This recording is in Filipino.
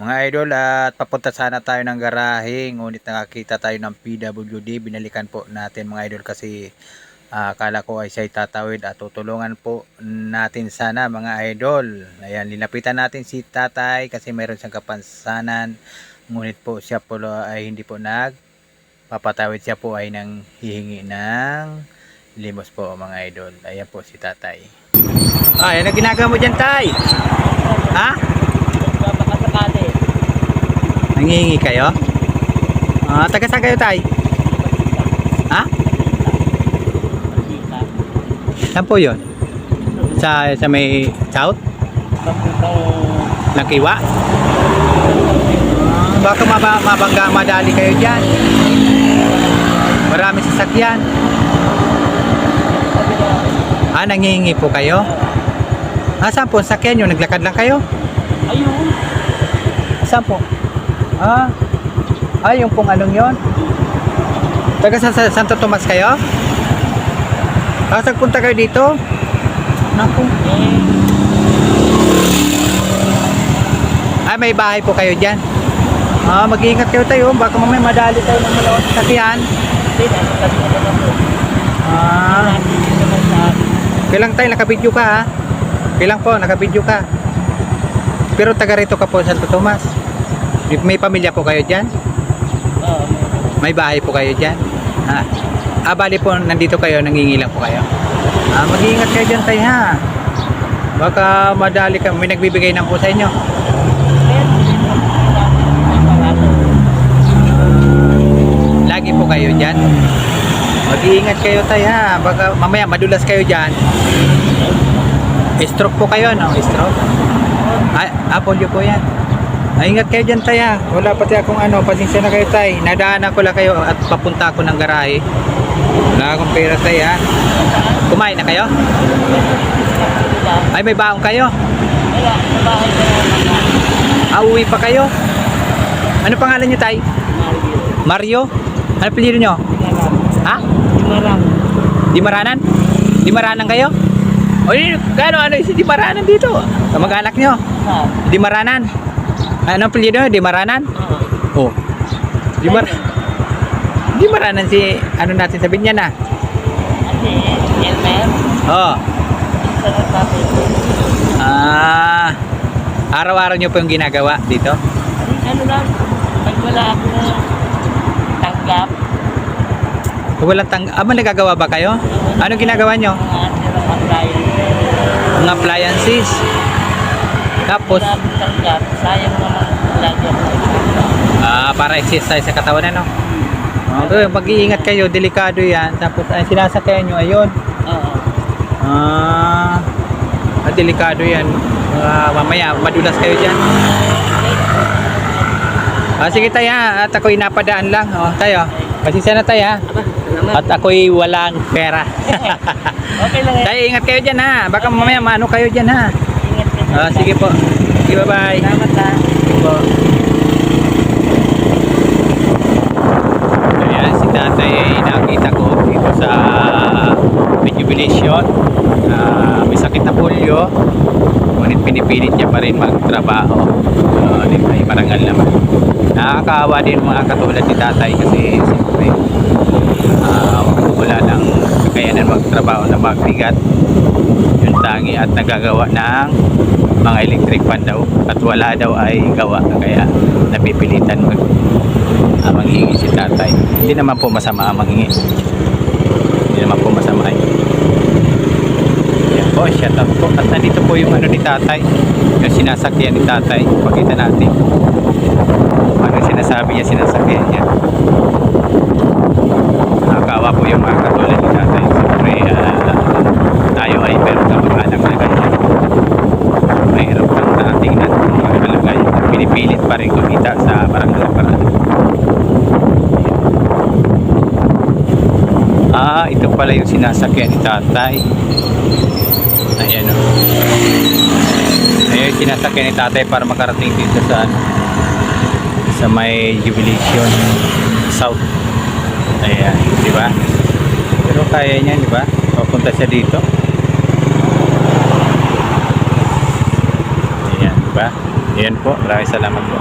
Mga idol, at papunta sana tayo ng garahe, ngunit nakakita tayo ng PWD. Binalikan po natin mga idol kasi ah, akala ko ay siya'y tatawid at tutulungan po natin sana mga idol. Ayan, linapitan natin si tatay kasi meron siyang kapansanan. Ngunit po siya po ay hindi po nag papatawid siya po ay nang hihingi ng limos po mga idol. Ayan po si tatay. Ay, ano ginagawa mo dyan tay? Ha? Nangihingi kayo? Ah, taga saan kayo tay? Ha? Saan po yun? Sa, sa may south? Ng Kiwa? Ah, baka maba, mabangga madali kayo dyan. Marami sasakyan. Ah, nangihingi po kayo? Ah, saan po? Sakyan nyo? Naglakad lang kayo? Ayun. Saan po? Ah, ah yung pong anong yon? Taga sa, sa Santo Tomas kayo? Ah, saan punta kayo dito? Naku. Ah, may bahay po kayo dyan. Ah, mag-iingat kayo tayo. Baka mamaya madali tayo ng malawang sasakyan. Ah, sa kailang tayo, nakabidyo ka ha? Kailang po, nakabidyo ka. Pero taga rito ka po Santo Tomas. May pamilya po kayo dyan? Oo, May bahay po kayo dyan? Ah, ah bali po, nandito kayo, nangingilang po kayo. Ah, mag-iingat kayo dyan tayo ha. Baka madali ka, may nagbibigay ng po sa inyo. Lagi po kayo dyan. Mag-iingat kayo tayo ha. Baka mamaya madulas kayo dyan. Stroke po kayo, no? Stroke. Ah, ah polio po yan. Ah, ingat kayo dyan tayo ha. Wala pati akong ano, pasensya na kayo tayo. Nadaanan ko lang kayo at papunta ako ng garahe. Wala akong pera tayo ha. Kumain na kayo? Ay, may baong kayo? Wala. Bahay ko naman. Ah, uwi pa kayo? Ano pangalan nyo tay? Mario. Mario? Ano nyo? Marang. Ha? Marang. Di Maranan? Di Maranan kayo? O kano ano si Di Maranan dito? Kamag-anak nyo? Ha. Di Maranan? Ano apelyido? Di Maranan? Oo. Oh. Di Mar Di Maranan si ano natin sabihin niya na? Kasi, Elmer. Oh. Nagpapit. Ah. Araw-araw nyo po yung ginagawa dito? Ano lang, pag wala akong tanggap, Walang tang... Ah, may nagagawa ba kayo? Ano ginagawa nyo? mga tirang appliance, Mga appliances. Tapos, sayang naman lagi ako. ah, para exercise sa katawan ano? Okay, mag-iingat kayo, delikado yan. Tapos, ay, sinasakyan nyo, ayun. Oo. Ah, ah, delikado yan. Ah, mamaya, madulas kayo dyan. Ah, sige tayo ha. At ako'y napadaan lang. Oh, tayo. Pasensya na tayo. At ako'y walang pera. okay lang eh. tayo, ingat kayo dyan ha. Baka mamaya maano kayo dyan ha. Ingat ka. Ah, sige po. Sige, bye-bye. Salamat ha. po. Ayan, si tatay ay nakita ko dito sa Rejuvenation. Ah, may sakit na polio. Ngunit pinipilit niya pa rin magtrabaho. Uh, may marangal naman. Nakakaawa din mga katulad ni tatay kasi siyempre ah, wala ng kakayanan magtrabaho na magbigat yung tangi at nagagawa ng mga electric fan daw at wala daw ay gawa. Kaya napipilitan mag uh, manghingi si tatay. Hindi naman po masama ang manghingi. Hindi naman po masama eh. yan po shout out po. At nandito po yung ano ni tatay yung sinasakyan ni tatay. Pakita natin. Ano sinasabi niya sinasakyan niya. Nakakawa po yung mga katulad ni tatay siyempre ah, tayo ay meron kamag-anak na ganyan mahirap lang na tingnan kung mga kalagay pinipilit pa rin kumita sa barangay paraan ah ito pala yung sinasakyan ni tatay. Ayan o ayan yung sinasakyan ni tatay para makarating dito sa ano, sa may jubilation south. Ayan di ba? Pero kaya niya di ba? Papunta siya dito. Ayan di ba? Yan po, maraming salamat po.